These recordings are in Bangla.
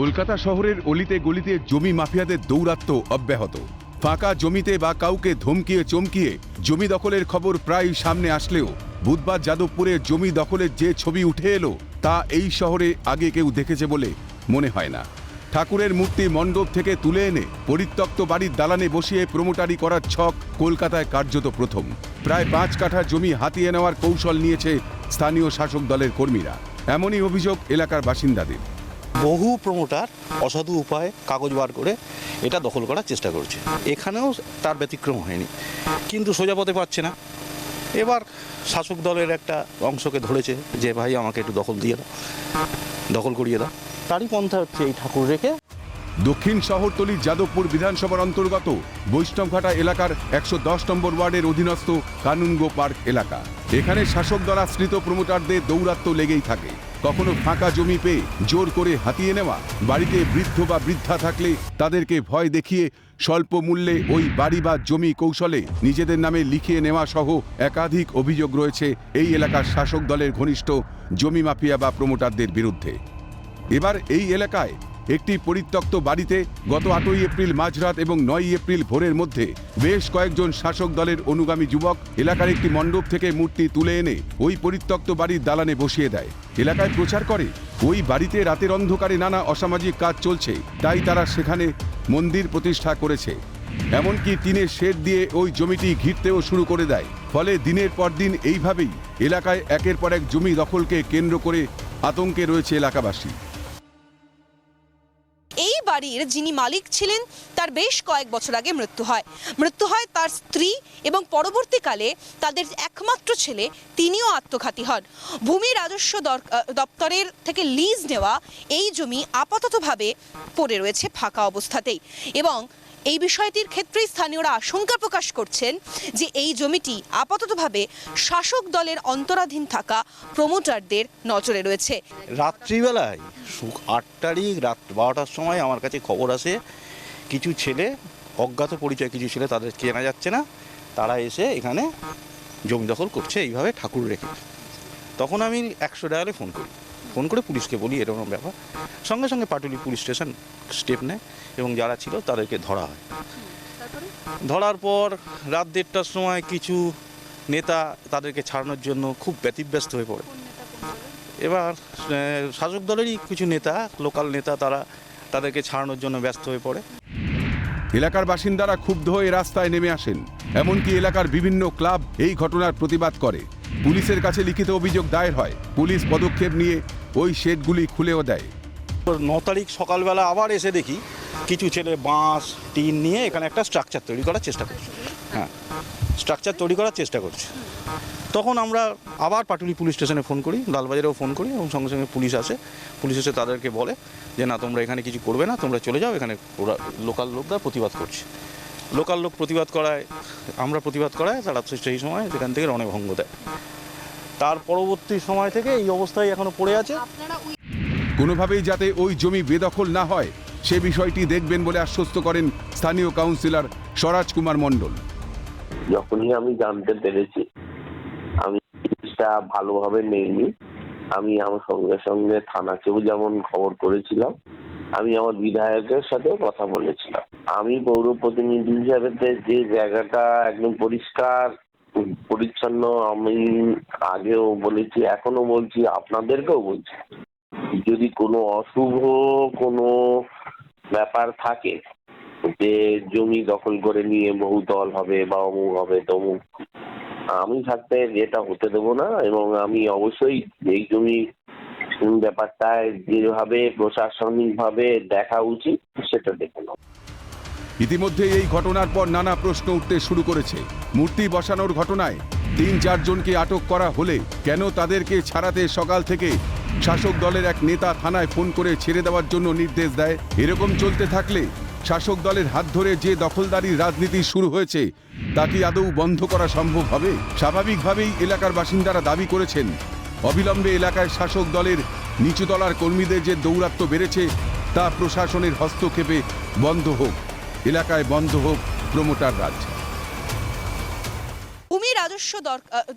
কলকাতা শহরের অলিতে গলিতে জমি মাফিয়াদের দৌরাত্ম্য অব্যাহত। ফাঁকা জমিতে বা কাউকে ধমকিয়ে চমকিয়ে জমি দখলের খবর প্রায় সামনে আসলেও বুধবার যাদবপুরে জমি দখলের যে ছবি উঠে এলো, তা এই শহরে আগে কেউ দেখেছে বলে মনে হয় না। ঠাকুরের মূর্তি মণ্ডপ থেকে তুলে এনে পরিত্যক্ত বাড়ির দালানে বসিয়ে প্রমোটারি করার ছক কলকাতায় কার্যত প্রথম। প্রায় পাঁচ কাঠা জমি হাতিয়ে নেওয়ার কৌশল নিয়েছে স্থানীয় শাসক দলের কর্মীরা। এমনই অভিযোগ এলাকার বাসিন্দাদের। বহু প্রমোটার অসাধু উপায়ে কাগজ বার করে এটা দখল করার চেষ্টা করছে। এখানেও তার ব্যতিক্রম হয়নি। কিন্তু সোজা পথে পাচ্ছে না। এবার শাসক দলের একটা অংশকে ধরেছে যে, ভাই, আমাকে একটু দখল দিয়ে দাও। দখল করিয়ে দাও। তারই পন্থা হচ্ছে এই ঠাকুর রেখে। দক্ষিণ শহরতলি যাদবপুর বিধানসভার অন্তর্গত বৈষ্ণবঘাটা এলাকার একশো দশ নম্বর ওয়ার্ডের অধীনস্থ কানুনগো পার্ক এলাকা। এখানে শাসক দলাশ্রিত প্রমোটারদের দৌরাত্ম্য লেগেই থাকে। কখনো ফাঁকা জমি পেয়ে জোর করে হাতিয়ে নেওয়া, বাড়িতে বৃদ্ধ বা বৃদ্ধা থাকলে তাদেরকে ভয় দেখিয়ে স্বল্প মূল্যে ওই বাড়ি বা জমি কৌশলে নিজেদের নামে লিখিয়ে নেওয়া সহ একাধিক অভিযোগ রয়েছে এই এলাকার শাসক দলের ঘনিষ্ঠ জমি মাফিয়া বা প্রমোটারদের বিরুদ্ধে। এবার এই এলাকায় একটি পরিত্যক্ত বাড়িতে গত আটই এপ্রিল মাঝরাত এবং নয় এপ্রিল ভোরের মধ্যে বেশ কয়েকজন শাসক দলের অনুগামী যুবক এলাকার একটি মণ্ডপ থেকে মূর্তি তুলে এনে ওই পরিত্যক্ত বাড়ির দালানে বসিয়ে দেয়। এলাকায় প্রচার করে, ওই বাড়িতে রাতের অন্ধকারে নানা অসামাজিক কাজ চলছে, তাই তারা সেখানে মন্দির প্রতিষ্ঠা করেছে। এমনকি টিনের শেড দিয়ে ওই জমিটি ঘিরতেও শুরু করে দেয়। ফলে দিনের পর দিন এইভাবেই এলাকায় একের পর এক জমি দখলকে কেন্দ্র করে আতঙ্কে রয়েছে এলাকাবাসী। বাড়ির যিনি মালিক ছিলেন, তার বেশ কয়েক বছর আগে মৃত্যু হয়। মৃত্যু হয় তার স্ত্রী এবং পরবর্তীকালে তাদের একমাত্র ছেলে, তিনিও আত্মঘাতী হন। ভূমি রাজস্ব দপ্তরের থেকে লিজ নেওয়া এই জমি আপাততভাবে পড়ে রয়েছে ফাঁকা অবস্থাতেই এবং এই বিষয়টির ক্ষেত্রেই স্থানীয়রা আশঙ্কা প্রকাশ করছেন যে এই জমিটি আপাততভাবে শাসক দলের অন্তরাধীন থাকা প্রমোটারদের নজরে রয়েছে। রাত্রিবেলায় আট তারিখ রাত বারোটার সময় আমার কাছে খবর আসে কিছু ছেলে অজ্ঞাত পরিচয় কিছু ছেলে তাদের চেনা যাচ্ছে না তারা এসে এখানে জমি দখল করছে এইভাবে ঠাকুর রেখে। তখন আমি একশো ডায়ালে ফোন করি। ফোন করে পুলিশকে বলি এরকম ব্যাপার। সঙ্গে সঙ্গে পাটুলি পুলিশ স্টেশন স্টেপ নেয় এবং যারা ছিল তাদেরকে ধরা হয়। ধরার পর রাত দেড়টার সময় কিছু নেতা তাদেরকে ছাড়ানোর জন্য খুব ব্যতিব্যস্ত হয়ে পড়ে। এবার শাসক দলেরই কিছু নেতা লোকাল নেতা তারা তাদেরকে ছাড়ানোর জন্য ব্যস্ত হয়ে পড়ে। এলাকার বাসিন্দারা ক্ষুব্ধ হয়ে রাস্তায় নেমে আসেন। এমনকি এলাকার বিভিন্ন ক্লাব এই ঘটনার প্রতিবাদ করে। পুলিশের কাছে লিখিত অভিযোগ দায়ের হয়। পুলিশ পদক্ষেপ নিয়ে ওই শেডগুলি খুলেও দেয়। তো ন তারিখ সকালবেলা আবার এসে দেখি কিছু ছেলে বাঁশ টিন নিয়ে এখানে একটা স্ট্রাকচার তৈরি করার চেষ্টা করছে। হ্যাঁ। স্ট্রাকচার তৈরি করার চেষ্টা করছে। তখন আমরা আবার পাটুলি পুলিশ স্টেশনে ফোন করি লালবাজারেও ফোন করি এবং সঙ্গে সঙ্গে পুলিশ আসে। পুলিশ এসে তাদেরকে বলে যে না তোমরা এখানে কিছু করবে না তোমরা চলে যাও এখানে ওরা লোকাল লোকরা প্রতিবাদ করছে। লোকাল লোক প্রতিবাদ করায় আমরা প্রতিবাদ করায় তারা সেই সময় সেখান থেকে অনেক রণভঙ্গ দেয়। তার পরবর্তী সময় থেকে এই অবস্থায় এখনও পড়ে আছে। কোনোভাবেই যাতে ওই জমি বেদখল না হয় সে বিষয়টি দেখবেন বলে আশ্বস্ত করেন স্থানীয় কাউন্সিলর স্বরাজ কুমার মণ্ডল। যখনই আমি জানতে পেরেছি, আমি জিনিসটা ভালোভাবে নেইনি। আমি আমার সঙ্গে সঙ্গে থানাকেও যেমন খবর করেছিলাম, আমি আমার বিধায়কের সাথেও কথা বলেছিলাম। আমি পৌর প্রতিনিধি হিসাবে যে জায়গাটা একদম পরিষ্কার, পরিচ্ছন্ন, আমি আগেও বলেছি এখনও বলছি, আপনাদেরকেও বলছি। যদি কোনো অশুভ কোনো ব্যাপার থাকে যে জমি দখল করে নিয়ে বহুতল হবে বা অমুক হবে তমুক, আমি থাকতে এটা হতে দেবো না এবং আমি অবশ্যই এই জমি ব্যাপারটায় যেভাবে প্রশাসনিকভাবে দেখা উচিত সেটা দেখে নেব। ইতিমধ্যে এই ঘটনার পর নানা প্রশ্ন উঠতে শুরু করেছে। মূর্তি বসানোর ঘটনায় তিন চারজনকে আটক করা হলে কেন তাদেরকে ছাড়াতে সকাল থেকে শাসক দলের এক নেতা থানায় ফোন করে ছেড়ে দেওয়ার জন্য নির্দেশ দেয়? এরকম চলতে থাকলে শাসক দলের হাত ধরে যে দখলদারির রাজনীতি শুরু হয়েছে, তা কি আদৌ বন্ধ করা সম্ভব হবে? স্বাভাবিকভাবেই এলাকার বাসিন্দারা দাবি করেছেন, অবিলম্বে এলাকায় শাসক দলের নিচুতলার কর্মীদের যে দৌরাত্ম্য বেড়েছে, তা প্রশাসনের হস্তক্ষেপে বন্ধ হোক, এলাকায় বন্ধ হোক প্রমোটার রাজ ভূমি রাজস্ব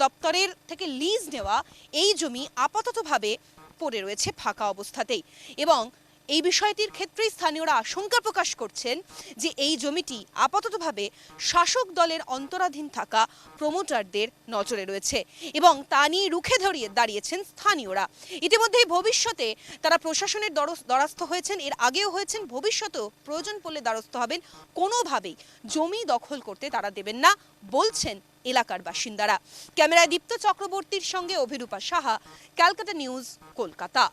দপ্তরের থেকে লিজ নেওয়া এই জমি আপাততভাবে পড়ে রয়েছে ফাঁকা অবস্থাতেই এবং এই বিষয়টির ক্ষেত্রেই স্থানীয়রা আশঙ্কা প্রকাশ করছেন যে এই জমিটি আপাততভাবে শাসক দলের অন্তরাধীন থাকা প্রমোটারদের নজরে রয়েছে এবং তা নিয়ে রুখে ধরিয়ে দাঁড়িয়েছেন স্থানীয়রা। ইতিমধ্যেই ভবিষ্যতে তারা প্রশাসনের দ্বারস্থ হয়েছেন। এর আগেও হয়েছেন, ভবিষ্যতেও প্রয়োজন পড়লে দ্বারস্থ হবেন। কোনোভাবেই জমি দখল করতে তারা দেবেন না বলছেন এলাকার বাসিন্দারা। ক্যামেরায় দীপ্ত চক্রবর্তীর সঙ্গে অভিরূপা সাহা, ক্যালকাটা নিউজ, কলকাতা।